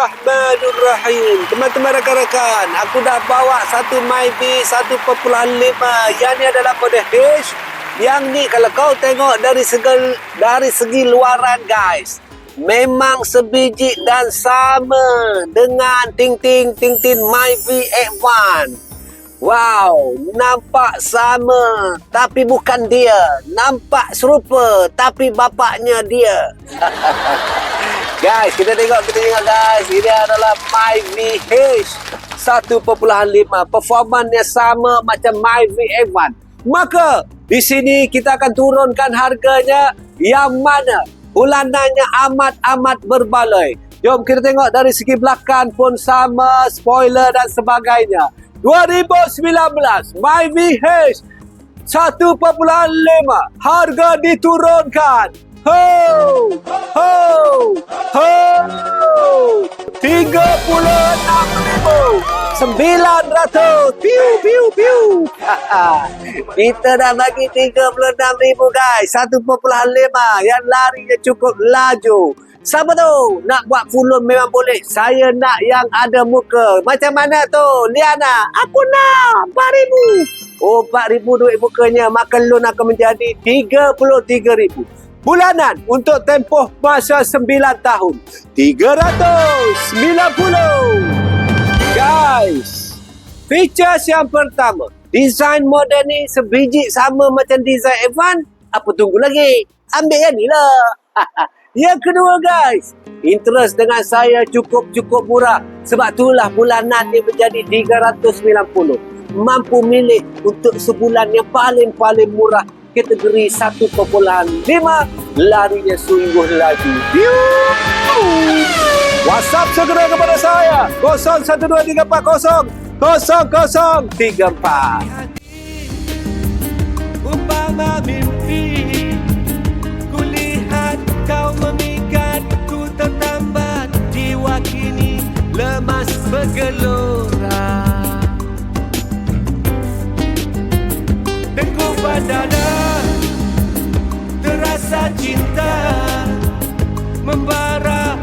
Bismillahirrahmanirrahim. Teman-teman rakan-rakan, aku dah bawa satu Myvi 1.5. Yang ni adalah kode H. Yang ni kalau kau tengok dari segi dari segi luaran guys, memang sebiji dan sama dengan Ting Ting Ting Ting Myvi X1. Wow, nampak sama tapi bukan dia. Nampak serupa tapi bapaknya dia. guys, kita tengok kita tengok guys. Ini adalah Myvi H 1.5. Performanya sama macam Myvi F1. Maka di sini kita akan turunkan harganya yang mana bulanannya amat-amat berbaloi. Jom kita tengok dari segi belakang pun sama, spoiler dan sebagainya. 2019 MyVH 1.5 harga diturunkan ho ho 36,900 piu piu piu kita dah bagi 36,000 guys 1.5 yang larinya cukup laju Siapa tu? Nak buat fulun memang boleh. Saya nak yang ada muka. Macam mana tu? Liana. Aku nak. RM4,000. Oh, RM4,000 duit mukanya. Makan loan akan menjadi RM33,000. Bulanan untuk tempoh masa 9 tahun. RM390. Guys. Features yang pertama. Design model ni sebiji sama macam design Evan. Apa tunggu lagi? Ambil yang ni lah. Yang kedua guys, interest dengan saya cukup-cukup murah. Sebab itulah bulanan dia menjadi 390. Mampu milih untuk sebulan yang paling-paling murah kategori 1.5 larinya sungguh lagi. WhatsApp segera kepada saya. 012340. 0034 Upama mimpi Kulihat kau memikat Ku tertambat jiwa kini Lemas bergelora. Dengkuk badana Terasa cinta Membara